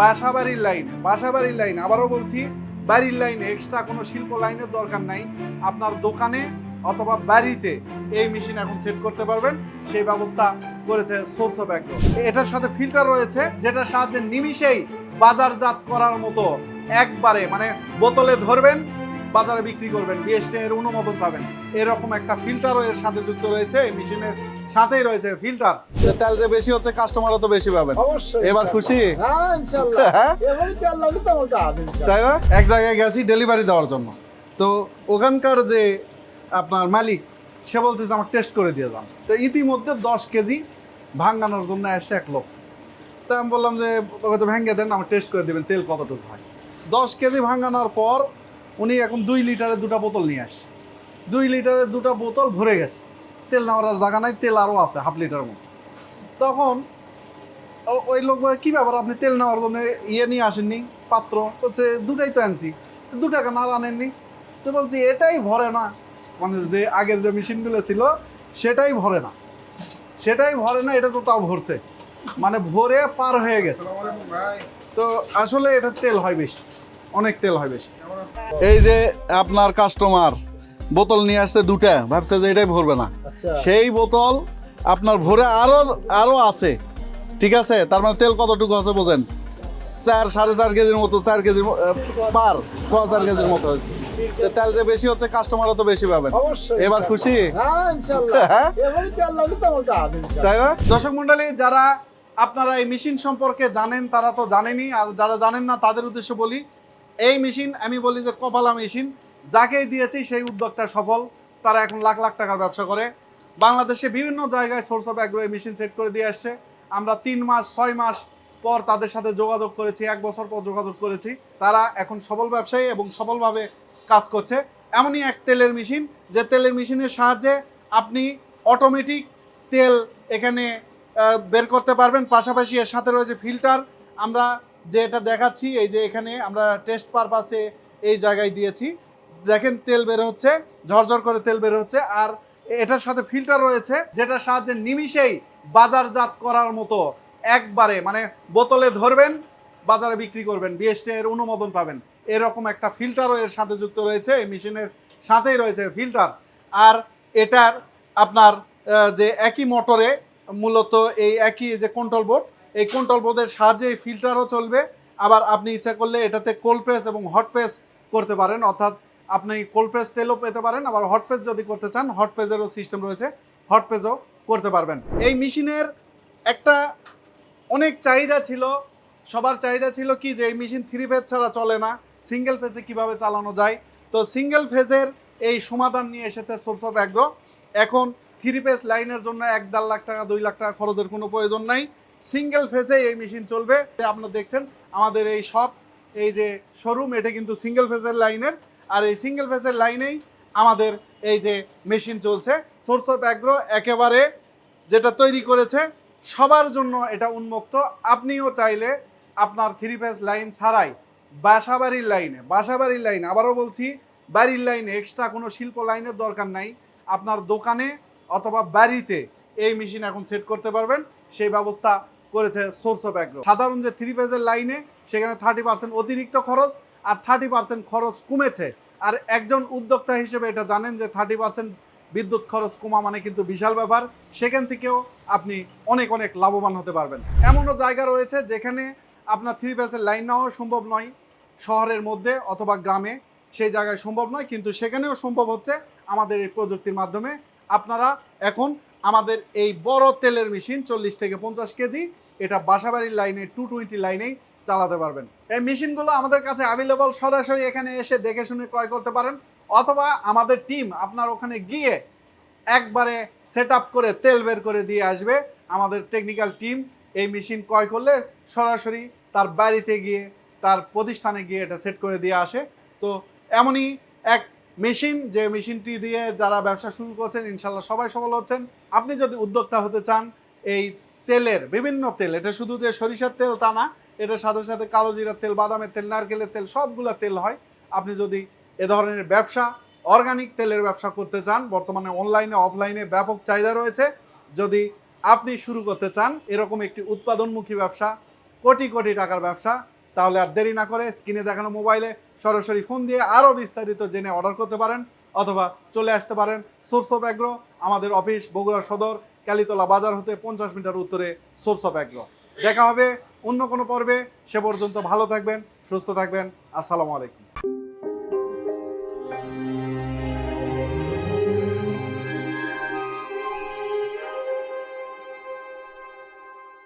বাসা বাড়ির লাইন বাসা বাড়ির লাইন আবারও বলছি, বাড়ির লাইনে এক্সট্রা কোনো শিল্প লাইনের দরকার নাই। আপনার দোকানে অথবা বাড়িতে এই মেশিন এখন সেট করতে পারবেন, সেই ব্যবস্থা করেছে সোর্স অফ অ্যাগ্রো এটার সাথে ফিল্টার রয়েছে, যেটার সাহায্যে নিমিষেই বাজারজাত করার মতো একবারে মানে বোতলে ধরবেন বাজারে বিক্রি করবেন বিএসটি এর অনুমোদন পাবেন। এরকম একটা ফিল্টারও এর সাথে যুক্ত রয়েছে এই মেশিনের সাথেই রয়েছে ফিল্টার তেল যে বেশি হচ্ছে কাস্টমারও তো বেশি পাবেন। অবশ্যই এবার খুশি? হ্যাঁ হ্যাঁ? তাই না? এক জায়গায় গেছি ডেলিভারি দেওয়ার জন্য। তো ওখানকার যে আপনার মালিক সে বলতেছে আমার টেস্ট করে দিয়ে যান তো ইতিমধ্যে দশ কেজি ভাঙানোর জন্য আসছে এক লোক। তা আমি বললাম যে ওকে তো ভেঙে দেন আমার টেস্ট করে দেবেন তেল কতটুকু হয়? দশ কেজি ভাঙানোর পর উনি এখন দুই লিটারের দুটো বোতল নিয়ে আসছে। দুই লিটারের দুটো বোতল ভরে গেছে। তেল নেওয়ার আর জায়গা নাই তেল আরও আছে হাফ লিটার মতো। তখন ওই লোক কী ব্যাপার আপনি তেল নেওয়ার জন্য ইয়ে নিয়ে আসেননি? পাত্র? বলছে দুটাই তো আনছি। দু টাকা না আনেননি? তো বলছি এটাই ভরে না। মানে যে আগের যে মেশিনগুলো ছিল সেটাই ভরে না। সেটাই ভরে না এটা তো তাও ভরছে। মানে ভরে পার হয়ে গেছে। তো আসলে এটা তেল হয় বেশি। অনেক তেল হয় বেশি। এই যে আপনার কাস্টমার বোতল নিয়ে আসছে দুটা ভাবছে যে এটাই ভরবে না। আচ্ছা। সেই বোতল আপনার ভরে আরও আরও আছে। ঠিক আছে? তার মানে তেল কতটুকু আছে বোঝেন? চার সাড়ে চার কেজির মতো চার কেজির পার ছ চার কেজির মতো হয়েছে। তো তেল যে বেশি হচ্ছে কাস্টমারও তো বেশি পাবেন। এবার খুশি? হ্যাঁ হ্যাঁ? তাই না? দর্শক মন্ডলী যারা আপনারা এই মেশিন সম্পর্কে জানেন তারা তো জানেনই আর যারা জানেন না তাদের উদ্দেশ্যে বলি এই মেশিন, আমি বলি যে কপালা মেশিন, যাকেই দিয়েছি সেই উদ্যোক্তা সফল। তারা এখন লাখ লাখ টাকার ব্যবসা করে। বাংলাদেশে বিভিন্ন জায়গায় source of agro machine set করে দিয়ে আসছে। আমরা তিন মাস, ছয় মাস পর তাদের সাথে যোগাযোগ করেছি, এক বছর পর যোগাযোগ করেছি। তারা এখন সফল ব্যবসায়ী এবং সফলভাবে কাজ করছে। এমনই এক তেলের মেশিন যে তেলের মেশিনের সাহায্যে আপনি অটোমেটিক তেল এখানে বের করতে পারবেন। পাশাপাশি এর সাথে রয়েছে ফিল্টার আমরা যে এটা দেখাচ্ছি, এই যে এখানে আমরা টেস্ট পারপাসে এই জায়গায় দিয়েছি। দেখেন তেল বের হচ্ছে, ঝরঝর করে তেল বের হচ্ছে, আর এটার সাথে ফিল্টার রয়েছে, যেটার সাহায্যে নিমিষেই বাজারজাত করার মতো একবারে মানে বোতলে ধরবেন, বাজারে বিক্রি করবেন বিএসটি এর অনুমোদন পাবেন। এরকম একটা ফিল্টারও এর সাথে যুক্ত রয়েছে, এই মেশিনের সাথেই রয়েছে ফিল্টার আর এটার আপনার যে একই মোটরে মূলত এই একই যে কন্ট্রোল বোর্ড এই কন্ট্রোল বোর্ডের সাহায্যে এই ফিল্টারও চলবে। আবার আপনি ইচ্ছা করলে এটাতে কোল্ড প্রেস এবং হট প্রেস করতে পারেন। অর্থাৎ আপনি কোল্ড প্রেস তেলও পেতে পারেন। আবার হট প্রেস যদি করতে চান হট প্রেসেরও সিস্টেম রয়েছে। হট প্রেসও করতে পারবেন। এই মেশিনের একটা অনেক চাহিদা ছিল। সবার চাহিদা ছিল কি যে, এই মেশিন থ্রি ফেজ ছাড়া চলে না। সিঙ্গেল ফেজে কীভাবে চালানো যায়? তো সিঙ্গেল ফেজের এই সমাধান নিয়ে এসেছে সোর্স অফ অ্যাগ্রো এখন থ্রি ফেজ লাইনের জন্য এক দেড় লাখ টাকা, দুই লাখ টাকা খরচের কোনো প্রয়োজন নাই। সিঙ্গেল ফেজে এই মেশিন চলবে। আপনারা দেখছেন, আমাদের এই সব এই যে শোরুম এটা কিন্তু সিঙ্গেল ফেসের লাইনের আর এই সিঙ্গেল ফেসের লাইনেই আমাদের এই যে মেশিন চলছে। সোর্স অফ অ্যাগ্রো একেবারে যেটা তৈরি করেছে, সবার জন্য এটা উন্মুক্ত। আপনিও চাইলে আপনার থ্রি ফেস লাইন ছাড়াই বাসাবাড়ির লাইনে বাসাবাড়ির লাইন আবারও বলছি, বাড়ির লাইনে এক্সট্রা কোনো শিল্প লাইনের দরকার নাই। আপনার দোকানে অথবা বাড়িতে এই মেশিন এখন সেট করতে পারবেন। সেই ব্যবস্থা করেছে সোর্স অফ অ্যাগ্রো সাধারণ যে থ্রি ফেজের লাইনে সেখানে থার্টি পার্সেন্ট অতিরিক্ত খরচ আর থার্টি পার্সেন্ট খরচ কমেছে। আর একজন উদ্যোক্তা হিসেবে এটা জানেন যে থার্টি পার্সেন্ট বিদ্যুৎ খরচ কমা মানে কিন্তু বিশাল ব্যাপার। সেখান থেকেও আপনি অনেক অনেক লাভবান হতে পারবেন। এমনও জায়গা রয়েছে যেখানে আপনার থ্রি ফেজের লাইন নেওয়া সম্ভব নয়, শহরের মধ্যে অথবা গ্রামে। সেই জায়গায় সম্ভব নয়, কিন্তু সেখানেও সম্ভব হচ্ছে আমাদের এই প্রযুক্তির মাধ্যমে। আপনারা এখন আমাদের এই বড় তেলের মেশিন চল্লিশ থেকে পঞ্চাশ কেজি, এটা বাসাবাড়ির লাইনে টু টোয়েন্টি লাইনেই চালাতে পারবেন। এই মেশিনগুলো আমাদের কাছে অ্যাভেলেবল সরাসরি এখানে এসে দেখে শুনে ক্রয় করতে পারেন, অথবা আমাদের টিম আপনার ওখানে গিয়ে একবারে সেট করে তেল বের করে দিয়ে আসবে। আমাদের টেকনিক্যাল টিম এই মেশিন ক্রয় করলে সরাসরি তার বাড়িতে গিয়ে, তার প্রতিষ্ঠানে গিয়ে এটা সেট করে দিয়ে আসে। তো এমনই এক মেশিন, যে মেশিনটি দিয়ে যারা ব্যবসা শুরু করছেন ইনশাল্লাহ সবাই সফল হচ্ছেন। আপনি যদি উদ্যোক্তা হতে চান, এই তেলের, বিভিন্ন তেল, এটা শুধু যে সরিষার তেল তা না, এটার সাথে সাথে কালো জিরার তেল, বাদামের তেল, নারকেলের তেল, সবগুলো তেল হয়। আপনি যদি এ ধরনের ব্যবসা অর্গানিক তেলের ব্যবসা করতে চান, বর্তমানে অনলাইনে অফলাইনে ব্যাপক চাহিদা রয়েছে। যদি আপনি শুরু করতে চান, এরকম একটি উৎপাদনমুখী ব্যবসা, কোটি কোটি টাকার ব্যবসা তাহলে আর দেরি না করে স্ক্রিনে দেখানো মোবাইলে সরাসরি ফোন দিয়ে আরও বিস্তারিত জেনে অর্ডার করতে পারেন অথবা চলে আসতে পারেন সোর্স অফ অ্যাগ্রো, আমাদের অফিস বগুড়া সদর, কালীতলা বাজার হতে পঞ্চাশ মিটার উত্তরে সোর্স অফ অ্যাগ্রো। দেখা হবে অন্য কোনো পর্বে, সে পর্যন্ত ভালো থাকবেন, সুস্থ থাকবেন, আসসালামু আলাইকুম।